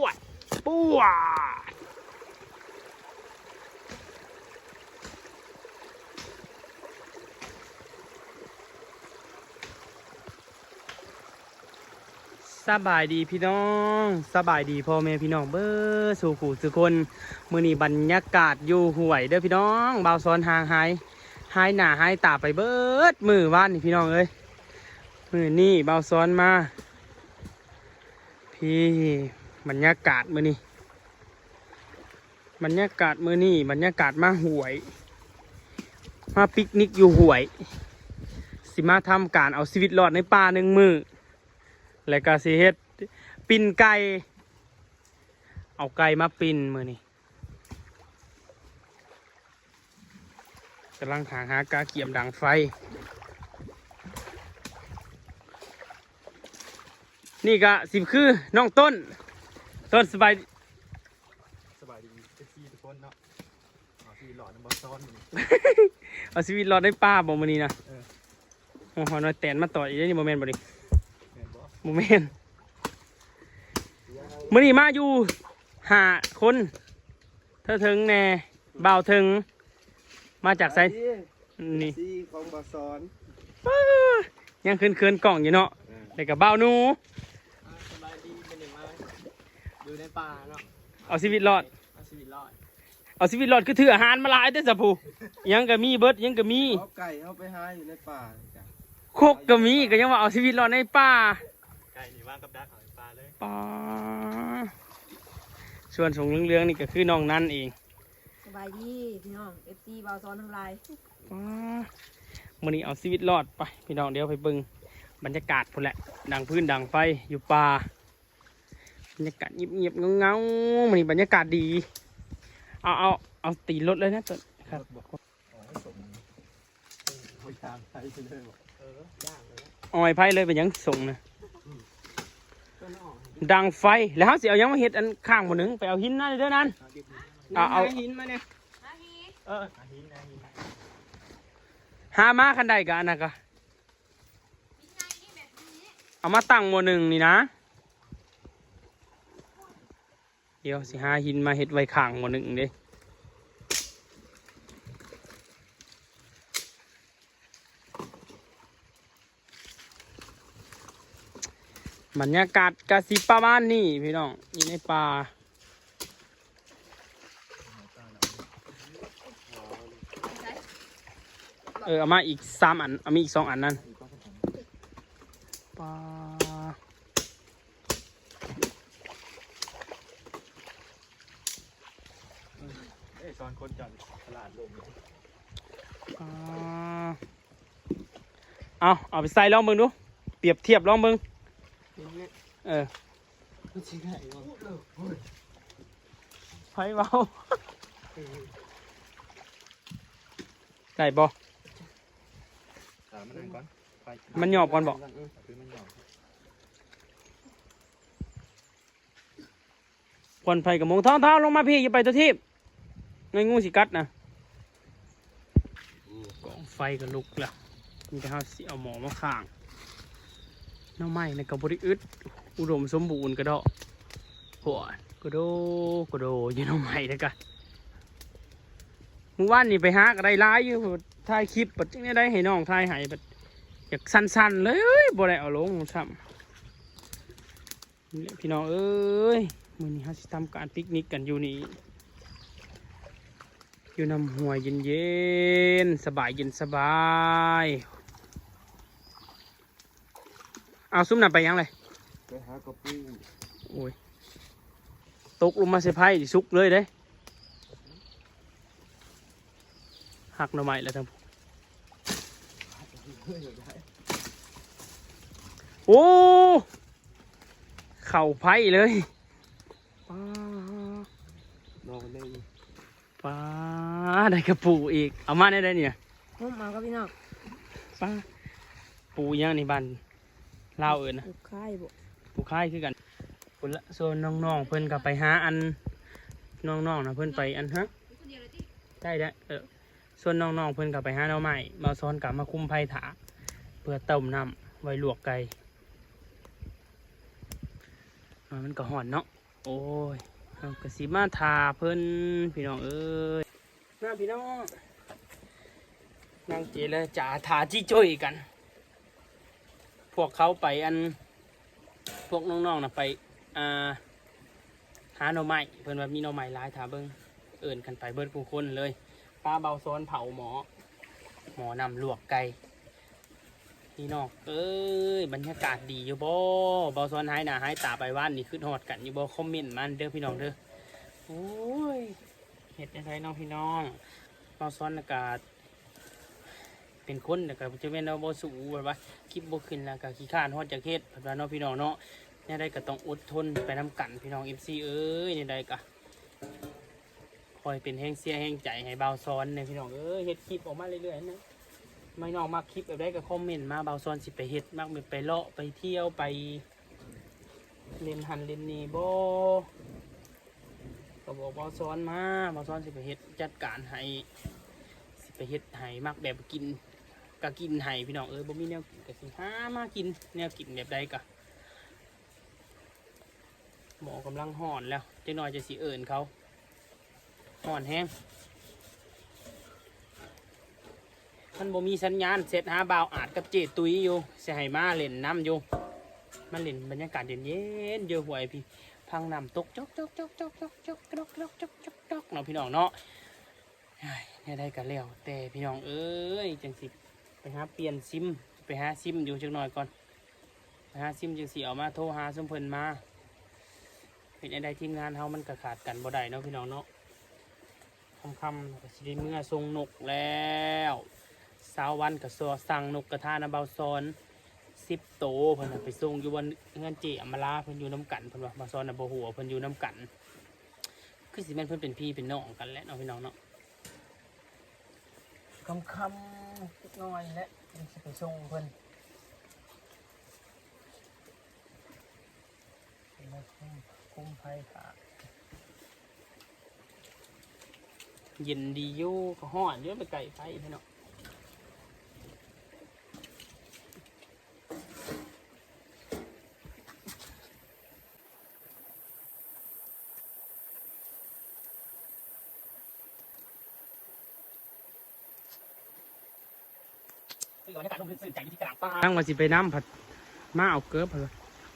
วดปวดสบายดีพี่น้องสบายดีพ่อแม่พี่น้องเบ้อสู่ขู่สุคนมือนี้บรรยากาศอยู่ห่วยเด้อพี่น้องเบาซ้อนห่างหายหายหนาหายตาไปเบิดมือว่านนี่พี่น้องเอ้ยมือนี่เบาซ้อนมา พี่ บรรยากาศมือนี้บรรยากาศมือนี้บรรยากาศมาหวย มาปิกนิกอยู่หวย สิมาทำการเอาชีวิตรอดในป่าหนึ่งมือแล้วก็สิเฮ็ดปิ่นไก่เอาไก่มาปิ่นมือนี่กำลังหาหากาเกียมดังไฟ นี่ก็สิบคือน้องต้น ต้นสบายสบายดีเซ็กซี่ทุกคนเนาะอ๋อที่หลอดน้ำบอลซ้อนอยู่เอาชีวิตรอดได้ป้าบ่มือนี้นะเออโอ้โหน้อยแตนมาต่ออีกแล้วนี่โมเมนต์บ่ดิแมนบอสโมเมนต์มือนี้มาอยู่ห้าคน เธอถึงแน่บ่าวถึง มาจากไซนี่ ซี่ของบอลซ้อนป๊ายังคืนคืนๆกล่องอยู่เนาะแล้วก็บ่าวหนู สบายดีเป็นหนึ่งมา อยู่ในป่าเนาะเอาชีวิตรอด เอาชีวิตรอดเอาชีวิตรอดคือถืออาหารมาหลายเด้อสัพพูยังก็มีเบิดยังก็มีเอาไก่เข้าไปหาอยู่ในป่าจ้ะโคกก็มีก็ยังว่าเอาชีวิตรอดในป่าไก่นี่ว่างกับดักของปลาเลยป่าส่วนสงเรื่องๆนี่ก็คือน้องนั่นเองสบายดีพี่น้องเอฟซีบาวซ้อนทั้งหลายป่ามื่อนี้เอาชีวิตรอดไปพี่น้องเดี๋ยวไปเบิ่งบรรยากาศพุ่นแหละดังพื้นดังไฟอยู่ป่าบ รรยากาศเงียบๆเงาๆมื่อนี้บรรยากาศดี เอาเอาเอาตีรถเลยนะต้นครับบอกอ๋อให้สมพยายามใช้ไปเลยบอกเออย่างเลยนะออยไพ่เลยเป็นหยังส่งนะต้นอ่อนดังไฟแล้วเขาสิเอาหยังมาเฮ็ดอันข้างบนหนึ่งไปเอาหินนั่นเด้อนั่นเอาเอาหินมาเนี่ยเอออาหินนะหินหามาคันใดกันนะก็เอามาตั้งหมวหนึ่งนี่นะ เดี๋ยวสิหาหินมาเฮ็ดไว้ข้างหมวหนึ่งเด้บรรยากาศกะสิประมาณนี้พี่น้องอยู่ในป่าเออเอามาอีกสามอันเอามาอีกสองอันนั่นปลา เอ้ยซ้อนคนจันตลาดลมปลาเอาเอาไปใส่ลองเบิ่งดู เปรียบเทียบลองเบิ่งเออมันชิได้วะไฟเบาใส่บ่ถามมันนั่งก่อนไปมันหยอบก่อนบ่คือมันหยอบควันไฟกับมงท้าเท้าลงมาพี่อย่าไปตัวทีบในงูสิกัดนะ ไฟก็ลุกแล้วมีแต่เฮาสิเอาหมอมาข้างน้าไม้ในกระบริอึดอุดมสมบูรณ์กระดอกหัวกระโดกระโดอยู่น้าไม้แล้วกันเมื่อวานนี่ไปหาก็ได้ร้ายอยู่ถ่ายคลิปปัดจังได้ให้น้องถ่ายให้ปัดอยากสั้นๆเลยเอ้ยบ่ได้เอาลงซ้ำนี่พี่น้องเอ้ยมือนี้เฮาสิทำการปิกนิกกันอยู่นี่ อยู่น้ำหัวยเย็นๆ สบายเย็นสบาย เอาซุ้มน้ำไปยังเลยไปหากระปูโอ้ย ตกลงมาเซไพ่ดิสุกเลยเด้หักหน่อไม้แล้วทั้งผู้โอ้ เข่าไพ่เลยป้านอนเล่น ป้าได้กระปูอีก เอามาได้ได้เนี่ยงมมาครับพี่น้องป้าปูย่างในบ้านลาวเอิญนะปลูกค่ายบ่ปลูกค่ายคือกันพุ่นละส่วนน้องๆเพิ่นก็ไปหาอันน้องๆนะเพิ่นไปอันฮะได้ได้เออส่วนน้องๆเพิ่นก็ไปหาหน่อไม้มาซ้อนกับมาคุ้มไผ่ถาเพื่อต้มน้ำไว้ลวกไก่อ่ามันก็ห่อนเนาะโอ้ยเอา กระสีมาทาเพิ่นพี่น้องเอ้ยน้าพี่น้องนางเจรจาทาจี้จ้อยกัน พวกเขาไปอัน พวกน้องๆนะไปอ่าหาหน่อไม้เพิ่นว่ามีหน่อไม้หลายถาเบิ่งเอิ่นกันไปเบิดผู้คนเลยปลาเบาซ้อนเผาหมอ หมอนำลวกไก่ พี่น้องเอ้ยบรรยากาศดีอยู่บ่บาซ้อนหายหน้าหายตาไปว่านนี่ขึ้นฮอดกันอยู่บ่คอมเมนต์มันเด้อพี่น้องเด้อโอ้ยเฮ็ดจังไดน้องพี่น้องบาซ้อนอากาศ เป็นคนแต่ก็จะเป็นเราบ่สู้แบบว่าคลิปบ่ขึ้นแล้วก็ขี้ข้านฮอดจากเฮ็ดแบบว่าเนาะพี่น้องเนาะเนี่ยได้ก็ต้องอดทนไปนํกันพี่น้อง FC เอ้ยเนี่ยได้ก็คอยเป็นแห้งเสียแห้งใจให้เบาซ้อนเนี่ยพี่น้องเอ้ยเฮ็ดคลิปออกมาเรื่อยๆนะ ไม่นองมักคลิปแบบได้ก็คอมเมนต์มาเบาซ้อนสิไปเฮ็ดมักไปเลาะไปเที่ยวไปเล่นหันเล่นนี่บ่ก็บอกเบาซ้อนมาเบาซ้อนสิไปเฮ็ดจัดการให้สิไปเฮ็ดไห้มักแบบกินก็กินไห้พี่น้องเอ้ยบ่มีแนวกินก็สิหามากินแนวกินแบบใดก็หมอกำลังห่อนแล้วจักหน่อยจะสิเอิญเขาห่อนแห้ง มันบ่มีสัญญาณเสร็จหาบ่าวอาจกับเจตุยอยู่สิให้มาเล่นน้ำอยู่มาเล่นบรรยากาศเย็นๆเยอะหวยพี่พังน้ำตกจอกจอกจอกจอกจอกจอกจอกจอกจอกจอกจอกเนาะพี่น้องเนาะเนี่ยได้กันแล้วแต่พี่น้องเอ้ยจังสิไปหาเปลี่ยนซิมไปหาซิมอยู่จังหน่อยก่อนไปหาซิมจังสิเอามาโทรหาสมเพิ่นมาเป็นอะไรทีมงานเฮามันก็ขาดกันบ่ได้เนาะพี่น้องเนาะคำคำสิได้เมื่อทรงนกแล้ว สาววันก็สัวสั่งนกกระทานะเบาซอนสิบโตวเพิ่นน่ะไปส่งอยู่บนเงินเจอำมาลาเพิ่นอยู่น้ำกันเพิ่นว่าเบาซอนน่ะบ่หัวาเพิ่นอยู่น้ำกันคือสิแม่นเพิ่นเป็นพี่เป็นน้องกันแหละเนาะพี่น้องเนาะคำคำนิดหน่อยและยังสิไปส่งเพิ่นเป็นมาคุ้มคุ้มไพ่ขาเย็นดีอยู่ก็ห้อนเยอะไปไก่ไฟพี่ เนาะตั้งมาสิไปน้ำผัดมาเอาเกิบเถอะ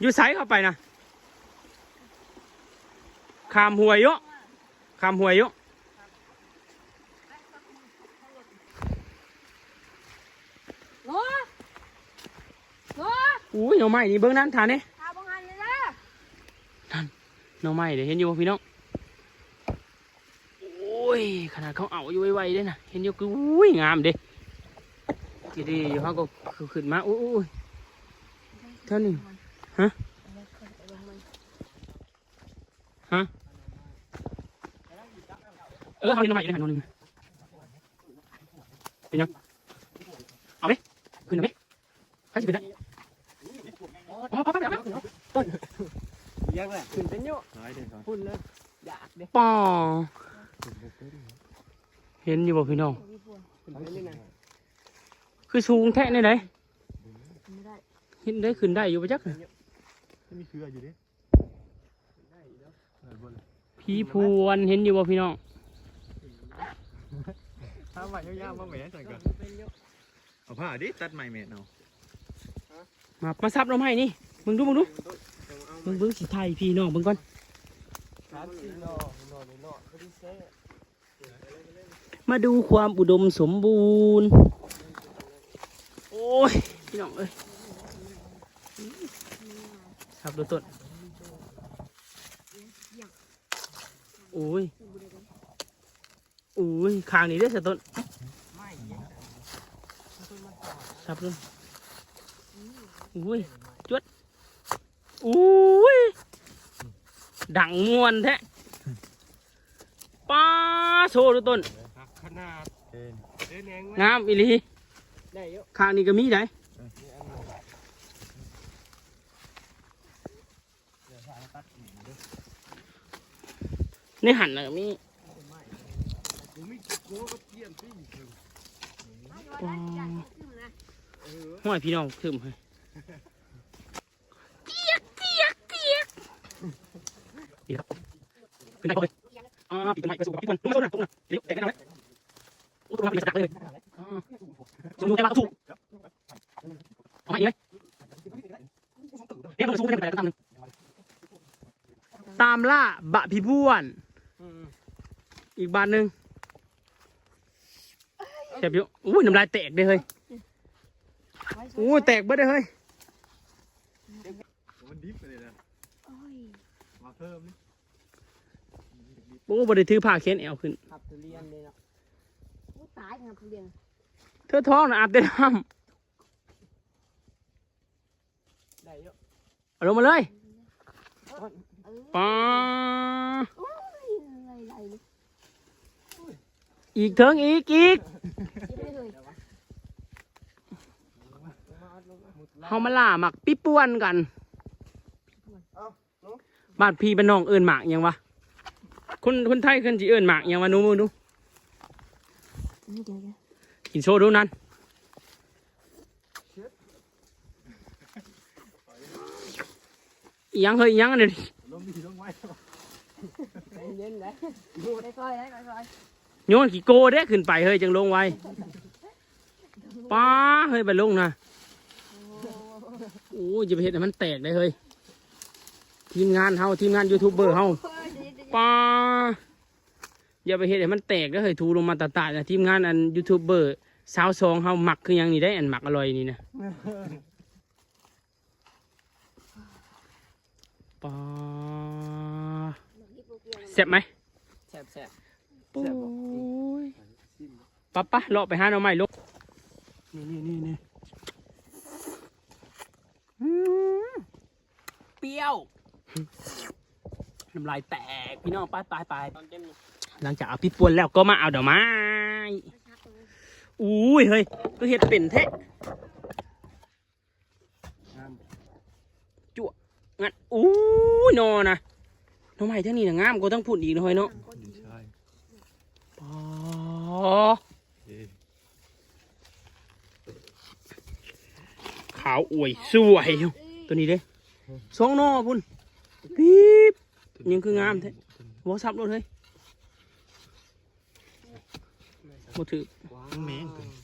อยู่ไสเข้าไปนะขามหวยเยอะขามหวยเยอะโลโลอุ้ยหน่อไม้นี่เบิ้งนั้นทานนี่ทาบังหันเลยนะหน่อไม้เดี๋ยวเห็นอยู่บ่พี่น้องโอ้ยขนาดเขาเอาอยู่ไวๆเด้นะเห็นอยู่คืออุ้ยงามเด้ ดีดีอยู่เขาก็ขึ้นมาอุ้ยเท่านี้ฮะฮะเออเขาหน่อยไม้อยหนโน่นนึงเป็นยังเอาไหมขึ้นไหมใครจะขึ้นได้อ๋อไปไปไปไปต้นยังแหละขึ้นเป็นโยอยเด้อครับพุ่นเลยอยากเด้ป่อเห็นอยู่บ่พี่น้องเป็นนี่นะ คือสูงแท้ในไหนไม่ได้เห็นได้ขึ้นได้อยู่ปะจักไม่มีเครืออยู่ดิเออบนผีพวนเห็นอยู่บ่พี่น้องถ้าใหม่ยาวๆมาแหม่ใส่ก่อนเป็นโยเอาผ้าดิตัดใหม่แม่เนาะมามาซับเราให้นี่มึงดูมึงดูมึงเบิ้งสีไทยพี่น้องเบิ้งก่อนครับสินอหนอหนอไม่ได้เซ่มาดูความอุดมสมบูรณ์โอ้ ยพี่น้องเอ้ยซับดูต้นโอ้ยโอ้ยคางนี้ได้อสะต้นซับดูอุ้ยจวดอุ้ยดังมวนแท้ป้าโชว์ดูต้นขนาดเอ็นเดินแหงงามอีหลี ข้างนี้ก็มีได้ในหันนะก็มีห้อยพี่น้องถึมให้เตียกเตียกเตียกดีครับเป็นไงก็เลยอ่าปีกไม้ไปสู่กับพี่คนตุ้มต้นนะตุ้นะเดี๋ยวแต่งแน่นอนเลยอุ้ยตุ้มมาปีกสักเลย อ่าสูงอยู่แต่ว่าสูงเอามาอีกไหมเดี๋ยวเราสูงกันไปตามนึงตามล่าบะพี่บ้วน อีกบานหนึ่งแซ่บอยู่อุ้ยน้ำลายแตกเลยเฮ้ยไว้อุ้ยแตกเบิดเลยเฮ้ยมันดิฟไปเลยนะโอ้ยมาเพิ่มนี่โอ้บไดิถือผ้าเค้นแอวขึ้นขับทุเรียนเลยเนาะโอ้ตายครับทุเรียน เธอท้องนะอาบแต่น้ได้เยอะำเอาลงมาเลยเออป้าโอ้ยอะไรอะไรนี่อีกเถิงอีกอีกคิดไม่เลยเฮามาล่าหมักปิป่วนกันบ้านพี่เป็นน้องเอิญหมากยังวะคนคนไทยคนจีเอิญหมากยังวะหนูมือดูนี่เดี๋ยว กินโชว์ดูนั่นยังเฮ้ยยังอันนี้ลมดีลมไว้เย็นเลยค่อยๆค่อยโยนกี่โกเด้ขึ้นไปเฮ้ยจังลงไว้ป้าเฮ้ยไปลงนะโอ้โอ้ยจะไปเห็นมันแตกได้เฮ้ยทีมงานเฮาทีมงานยูทูบเบอร์เฮาป้า อย่าไปเห็นให้มันแตกได้เฮ้ยทูลงมาตาตานะทีมงานอันยูทูบเบอร์สาวซองเฮาหมักคือหยังนี่ได้อันหมักอร่อยนี่นะป้าๆนี่ปูเกียร์เจ็บไหมแซ่บแซ่บโอ้ยป้าป้าเลาะไปหาหน่อไม้ลูกนี่นี่นี่นี่อืมเปรี้ยวน้ำลายแตกพี่น้องไปไปไปตอนเต็มนี่ หลังจากเอาพี่ปวนแล้วก็มาเอาดอกไม้อุ้ยเฮ้ยก็เห็ดเป็นแท้จั่วงั้นอู้ยนอนะน้องใหม่ทั้งนี้นะงามก็ต้องพูดอีกหน่อยเนาะใช่ปอเขาวอวยสวย ตัวนี้เด้สองนอพุ่นปี๊บยังคืองามแท้วอซับรถเฮ้ย บ่ถือแมงตัวนี้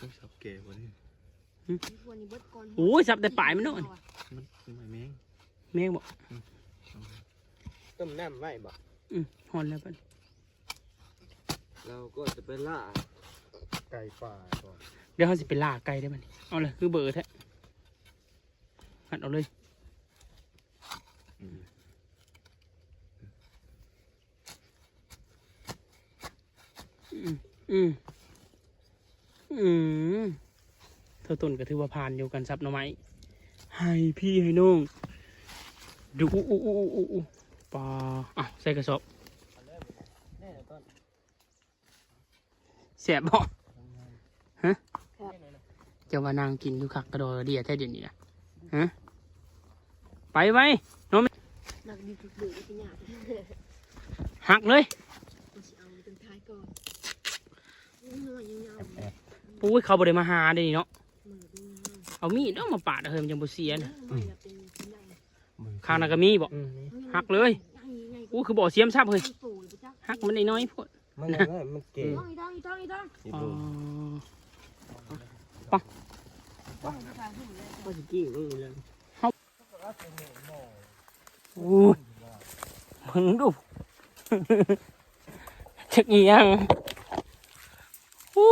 ต้องสับเก๋กว่านี้พวกนี้เบิดก่อนโอ้ยซับแต่ปลายมันเนาะนี่มันคือไม้แมงแม่งบอกต้มน้ำไว้บ่อืมหอนแล้วเพิ่นเราก็จะไปล่าไก่ป่าก่อนเดี๋ยวเขาสิไปล่าไก่ได้มันเอาเลยคือเบอร์แท้หัดเอาเลย อืมอืมอืมอืมเธอต้นก็ถือว่าผ่านอยู่กันซับหน่อไม้ให้พี่ให้น้องดูอู้อู้อู้อู้อู้ปลาอะใส่กระสอบแน่ต้นเสียบบ่ฮะจะว่านางกินอยู่คักกระโดดเดียแท้เดี๋ยวนี้นะฮะไปไว้น้องหนักดีทุกเดือนเป็นหยาดหักเลยมันสิเอาเป็นท้ายก่อนน้อยยาวปุ้ยเขาบริมาหาเดี๋ยวนี้เนาะๆมือดูงามเอามีดเนาะมาปาดเอาเฮ้ยมันจังบ่เสียนะมันจะเป็นเป็นไรข้างนั้นก็มีบอกอืมนี่หักเลยอู้คือบ่อเสียมซับเฮ้ยหักมันได้น้อยๆพวดมันยังไงมันเก๋อีต้องอีต้องอีต้องอ๋อต้องทางขึ้นเลยก็จะกิ้งลงเลยโอ้ยมึงดูจักอีหยังโอ้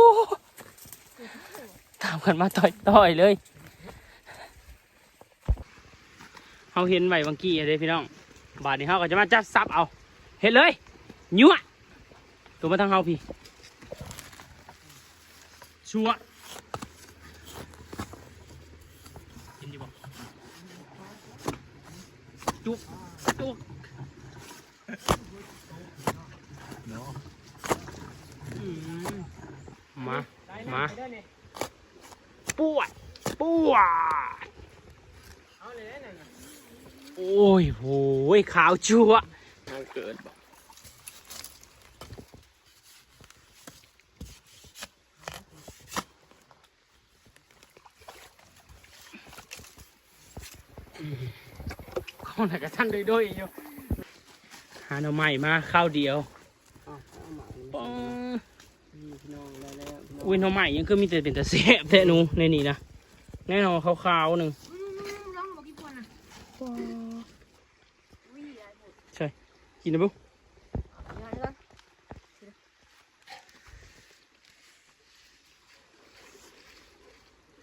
มกันมาต่อยๆเลยเขาเห็นไว้บางกี้เลยพี่น้อง บาทนี้เขาก็จะมาจับซับเอา เห็นเลยยั่วตัวมาทางเขาพี่ ชัวร์เห็นดีบ่จุกจุก เนาะ อืมมา มา ได้เนี่ย ปวดปวด เอาเลยได้เนี่ย โอ้ยโหยขาวชัวร์ทางเกิดบ่ข้าวไหนกระชั้นด้วยๆอยู่หาหน่อไม้มาข้าวเดียวอ้าวเอาหมาปองนี่พี่น้องได้แล้วพี่น้องอุ้ยหน่อไม้ยังคือมีแต่เป็นแต่เสียบแท้หนูในนี่นะแน่นอนขาวๆหนึ่ง ร้องบอกกี่คนอะวิ่งอะไรหมด กินนะบุ๊ยังไงล่ะ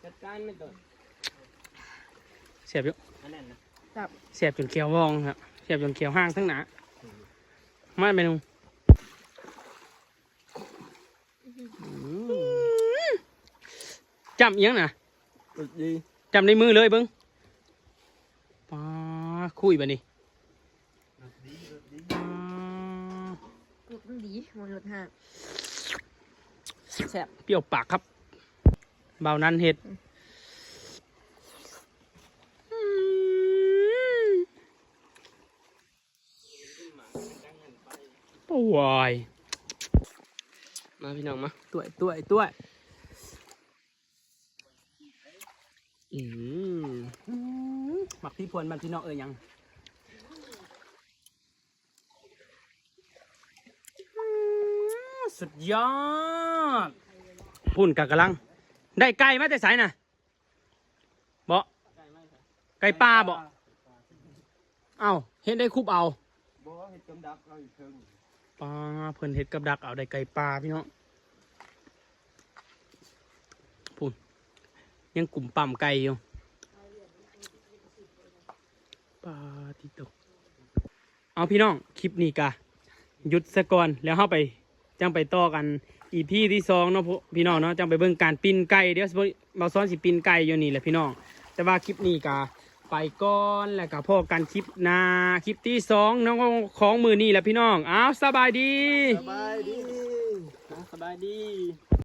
จัดการไม่ตัวเสียบอยู่อันนั้นนะเสียบจนเขียววองครับเสียบจนเขียวห้างทั้งหนามาเมนูจำเอียงนะสุดดีจำในมือเลยเบิ้งป้าคุยบะนี่ป้า ลูกมัน ดีมันรถห้าแซ่บเปรี้ยวปากครับ เบานั้นเห็ดโอ้ยมาพี่น้องมาตัวตัวตัวอืมหมักพี่พวนมันพี่น้องเอ้ยยังอืม สุดยอดพุ่นกะกะลัง ได้ไก่มาแต่ไสน่ะบ่ไก่ปลาบ่เอ้าเห็นได้คุบเอาบอกว่าเห็ดกำดักเราอยู่เทิงปลาเพิ่นเห็ดกับดักเอาได้ไก่ปลาพี่น้องพุ่นยังกลุ่มปั่มไก่อยู่ปลาที่ตกเอาพี่น้องคลิปนี้กะหยุดซะก่อนแล้วเข้าไป จังไปต่อกันอีพีที่สองเนาะพวกพี่น้องเนาะจังไปเบิ่งการปิ้นไก่เดี๋ยวสิมาซ้อนสิปิ้นไก่อยู่นี่แหละพี่น้องแต่ว่าคลิปนี้กะไปก่อนแล้วก็พอกันคลิปหน้าคลิปที่สองน้องของมือนี่แหละพี่น้องอ้าวสบายดีสบายดีนะสบายดี